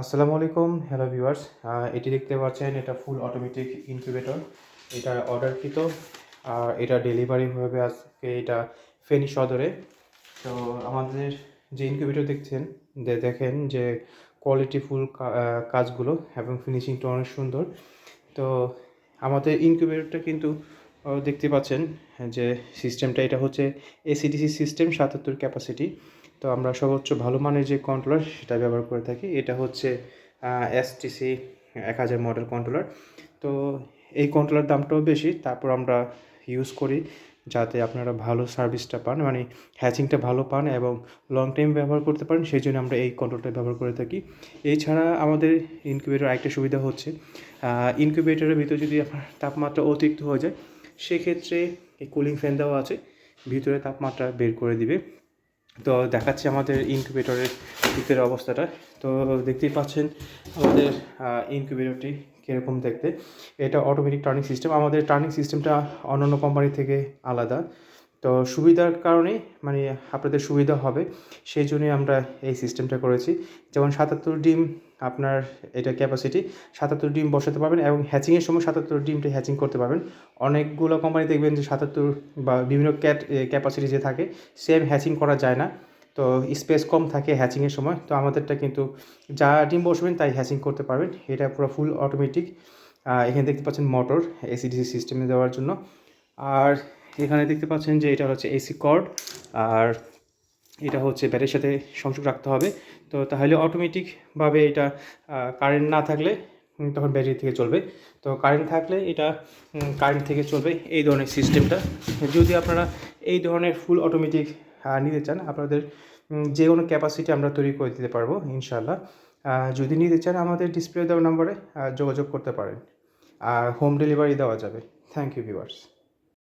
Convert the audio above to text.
আসসালামু আলাইকুম hello viewers এটি দেখতে পাচ্ছেন, এটা ফুল অটোমেটিক ইনকিউবেটর এটা অর্ডারকৃত আর এটা ডেলিভারি হবে আজকে, এটা ফেনি সদরে। তো আমাদের যে ইনকিউবেটর দেখছেন দেখেন যে কোয়ালিটি ফুল কাজগুলো এবং ফিনিশিংটা অনেক সুন্দর। তো আমাদের ইনকিউবেটরটা কিন্তু দেখতে পাচ্ছেন যে সিস্টেমটা এটা হচ্ছে এসিডিসি সিস্টেম সাতাত্তর ক্যাপাসিটি তো আমরা সর্বোচ্চ ভালো মানের যে কন্ট্রোলার সেটা ব্যবহার করে থাকি। এটা হচ্ছে এসটিসি এক হাজার মডেল কন্ট্রোলার তো এই কন্ট্রোলার দামটাও বেশি, তারপর আমরা ইউজ করি যাতে আপনারা ভালো সার্ভিসটা পান মানে হ্যাচিংটা ভালো পান এবং লং টাইম ব্যবহার করতে পারেন, সেই জন্য আমরা এই কন্ট্রোলটা ব্যবহার করে থাকি। এছাড়া আমাদের ইনকিউবেটর আরেকটা সুবিধা হচ্ছে ইনকিউবেটরের ভিতরে যদি আপনার তাপমাত্রা অতিরিক্ত হয়ে যায়, সেক্ষেত্রে এই কুলিং ফ্যান দেওয়া আছে, ভিতরে তাপমাত্রা বের করে দিবে। তো দেখাচ্ছি আমাদের ইনকিউবেটরের ভিতরের অবস্থাটা। তো দেখতেই পাচ্ছেন আমাদের ইনকিউবেটরটি কীরকম দেখতে। এটা অটোমেটিক টার্নিং সিস্টেম আমাদের টার্নিং সিস্টেমটা অন্য অন্য কোম্পানি থেকে আলাদা। তো সুবিধার কারণে মানে আপনাদের সুবিধা হবে, সেই জন্যই আমরা এই সিস্টেমটা করেছি। যেমন সাতাত্তর ডিম আপনার এটা ক্যাপাসিটি সাতাত্তর ডিম বসাতে পারবেন এবং হ্যাচিংয়ের সময় সাতাত্তর ডিমটা হ্যাচিং করতে পারবেন। অনেকগুলো কোম্পানি দেখবেন যে সাতাত্তর বা বিভিন্ন ক্যাট ক্যাপাসিটি যে থাকে সেম হ্যাচিং করা যায় না। তো স্পেস কম থাকে হ্যাচিংয়ের সময়। তো আমাদেরটা কিন্তু যা ডিম বসবেন তাই হ্যাচিং করতে পারবেন। এটা পুরো ফুল অটোমেটিক এখানে দেখতে পাচ্ছেন মোটর এসিডিসি সিস্টেমে দেওয়ার জন্য। আর এখানে দেখতে পাচ্ছেন যে এটা হচ্ছে এসি কর্ড আর এটা হচ্ছে ব্যাটের সাথে সংযোগ রাখতে হবে। তো তাহলে অটোমেটিকভাবে এটা কারেন্ট না থাকলে তখন ব্যাটারি থেকে চলবে। তো কারেন্ট থাকলে এটা কারেন্ট থেকে চলবে এই ধরনের সিস্টেমটা যদি আপনারা এই ধরনের ফুল অটোমেটিক নিতে চান, আপনাদের যে কোনো ক্যাপাসিটি আমরা তৈরি করে দিতে পারব ইনশাল্লাহ যদি নিতে চান, আমাদের ডিসপ্লে দেওয়া নম্বরে যোগাযোগ করতে পারেন। আর হোম ডেলিভারি দেওয়া যাবে। Thank you viewers